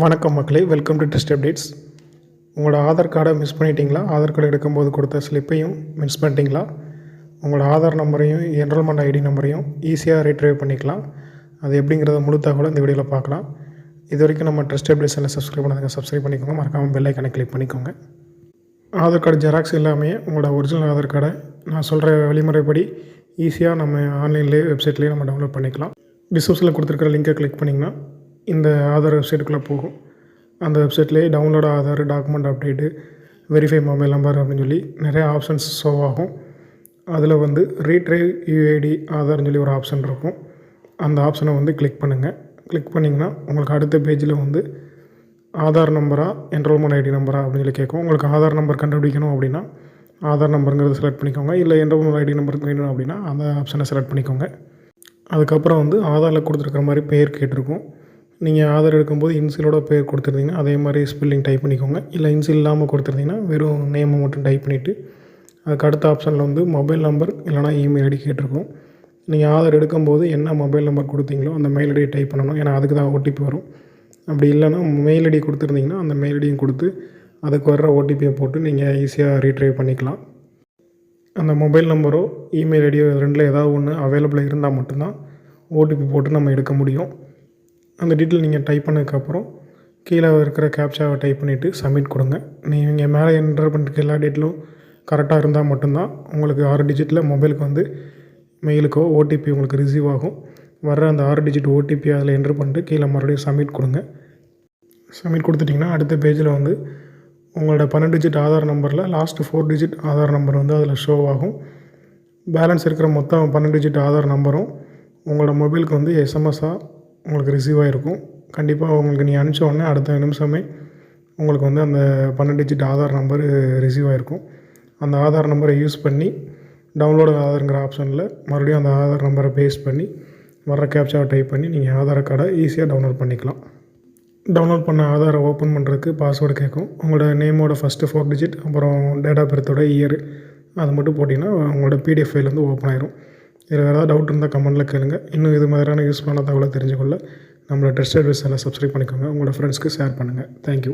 வணக்கம் மக்களே welcome to test updates உங்களோட ஆதார் கார்டை மிஸ் பண்ணிட்டீங்களா? ஆதார் கார்டு எடுக்கும்போது கொடுத்த ஸ்லிப்பையும் மிஸ் பண்ணிட்டீங்களா? உங்களோட ஆதார் நம்பரையும் என்ரோல்மெண்ட் ஐடி நம்பரையும் ஈஸியாக ரீட்ரைவ் பண்ணிக்கலாம். அது எப்படிங்கிறத முழு தகவலை இந்த வீடியோவில் பார்க்கலாம். இது வரைக்கும் நம்ம ட்ரஸ்ட் அப்டேட் சேனல் சப்ஸ்கிரைப் பண்ணுங்கள் சப்ஸ்கிரைப் பண்ணிக்கோங்க. மறக்காமல் பெல் ஐக்கனை கிளிக் பண்ணிக்கோங்க. ஆதார் கார்டு ஜெராக்ஸ் எல்லாமே உங்களோட ஒரிஜினல் ஆதார் கார்டை நான் சொல்கிற வழிமுறைப்படி ஈஸியாக நம்ம ஆன்லைன்லேயே வெப்சைட்லேயே நம்ம டவுன்லோட் பண்ணிக்கலாம். டிஸ்கிரிப்ஷனில் கொடுத்துருக்கிற லிங்கை கிளிக் பண்ணிங்கன்னா இந்த ஆதார் வெப்சைட்டுக்குள்ளே போகும். அந்த வெப்சைட்லேயே download Aadhaar document update verify mobile number அப்படின்னு சொல்லி நிறைய ஆப்ஷன்ஸ் ஷோ ஆகும். அதில் வந்து ரீட்ரைவ் யூஐடி ஆதார்னு சொல்லி ஒரு ஆப்ஷன் இருக்கும். அந்த ஆப்ஷனை வந்து கிளிக் பண்ணுங்கள் கிளிக் பண்ணிங்கன்னா உங்களுக்கு அடுத்த பேஜில் வந்து ஆதார் நம்பரா என்ரோல்மெண்ட் ஐடி நம்பரா அப்படின்னு சொல்லி கேட்கும். உங்களுக்கு ஆதார் நம்பர் கண்டுபிடிக்கணும் அப்படின்னா ஆதார் நம்பருங்கிறத செலக்ட் பண்ணிக்கோங்க. இல்லை என்ரோல்மெண்ட் ஐடி நம்பர் வேணும் அப்படின்னா அந்த ஆப்ஷனை செலக்ட் பண்ணிக்கோங்க. அதுக்கப்புறம் வந்து ஆதாரில் கொடுத்துருக்குற மாதிரி பேர் கேட்டிருக்கும். நீங்கள் ஆதார் எடுக்கும்போது இன்சிலோட பேர் கொடுத்துருந்தீங்கன்னா அதே மாதிரி ஸ்பெல்லிங் டைப் பண்ணிக்கோங்க. இல்லை இன்சில் இல்லாமல் கொடுத்துருந்தீங்கன்னா வெறும் நேமை மட்டும் டைப் பண்ணிவிட்டு அதுக்கு அடுத்த ஆப்ஷனில் வந்து மொபைல் நம்பர் இல்லைனா இமெயில் ஐடி கேட்டிருக்கோம். நீங்கள் ஆதார் எடுக்கும்போது என்ன மொபைல் நம்பர் கொடுத்தீங்களோ அந்த மெயில் ஐடியை டைப் பண்ணணும். ஏன்னா அதுக்கு தான் ஓடிபி வரும். அப்படி இல்லைன்னா மெயில் ஐடி கொடுத்துருந்தீங்கன்னா அந்த மெயில் ஐடியும் கொடுத்து அதுக்கு வர்ற ஓடிபியை போட்டு நீங்கள் ஈஸியாக ரீட்ரைவ் பண்ணிக்கலாம். அந்த மொபைல் நம்பரோ இமெயில் ஐடியோ ரெண்டில் ஏதாவது ஒன்று அவைலபிளாக இருந்தால் மட்டும்தான் ஓடிபி போட்டு நம்ம எடுக்க முடியும். அந்த டீட்டெயில் நீங்கள் டைப் பண்ணதுக்கப்புறம் கீழே இருக்கிற கேப்சாவை டைப் பண்ணிவிட்டு சப்மிட் கொடுங்க. நீங்கள் மேலே என்டர் பண்ணுற எல்லா டீட்டெயிலும் கரெக்டாக இருந்தால் மட்டும்தான் உங்களுக்கு ஆறு டிஜிட்டில் மொபைலுக்கு வந்து மெயிலுக்கோ ஓடிபி உங்களுக்கு ரிசீவ் ஆகும். வர்ற அந்த ஆறு டிஜிட் ஓடிபி அதில் என்ட்ரு பண்ணிட்டு கீழே மறுபடியும் சப்மிட் கொடுங்க. சப்மிட் கொடுத்துட்டிங்கன்னா அடுத்த பேஜில் வந்து உங்களோட பன்னெண்டு டிஜிட் ஆதார் நம்பரில் last four digit Aadhaar number வந்து அதில் ஷோ ஆகும். பேலன்ஸ் இருக்கிற மொத்தம் பன்னெண்டு டிஜிட் ஆதார் நம்பரும் உங்களோட மொபைலுக்கு வந்து எஸ்எம்எஸ்ஸாக உங்களுக்கு ரிசீவ் ஆகிருக்கும் கண்டிப்பாக உங்களுக்கு நீ அனுப்பிச்ச உடனே அடுத்த நிமிஷமே உங்களுக்கு வந்து அந்த பன்னெண்டு டிஜிட் ஆதார் நம்பர் ரிசீவ் ஆகிருக்கும் அந்த ஆதார் நம்பரை யூஸ் பண்ணி டவுன்லோடு ஆதாருங்கிற ஆப்ஷனில் மறுபடியும் அந்த ஆதார் நம்பரை பேஸ் பண்ணி வர்ற கேப்சாவை டைப் பண்ணி நீங்கள் ஆதார் கார்டை ஈஸியாக டவுன்லோட் பண்ணிக்கலாம். டவுன்லோட் பண்ண ஆதாரை ஓப்பன் பண்ணுறதுக்கு பாஸ்வேர்டு கேட்கும் உங்களோட நேமோட ஃபஸ்ட்டு ஃபோர் டிஜிட் அப்புறம் டேட் ஆஃப் பர்த்தோட இயர் அது மட்டும் போட்டிங்கன்னா உங்களோட பிடிஎஃப் ஃபைல் வந்து ஓப்பன் ஆயிரும். இதில் வேறு ஏதாவது டவுட் இருந்தால் கமெண்ட்டில் கேளுங்கள் இன்னும் இது மாதிரியான யூஸ்ஃபுல்லான தகவலை தெரிஞ்சுக்கொள்ள நம்மளோட ட்ரெஸ்ட் அட்வைஸ் எல்லாம் சப்ஸ்கிரைப் பண்ணிக்கோங்க. உங்களோட ஃப்ரெண்ட்ஸ்க்கு ஷேர் பண்ணுங்கள் தேங்க்யூ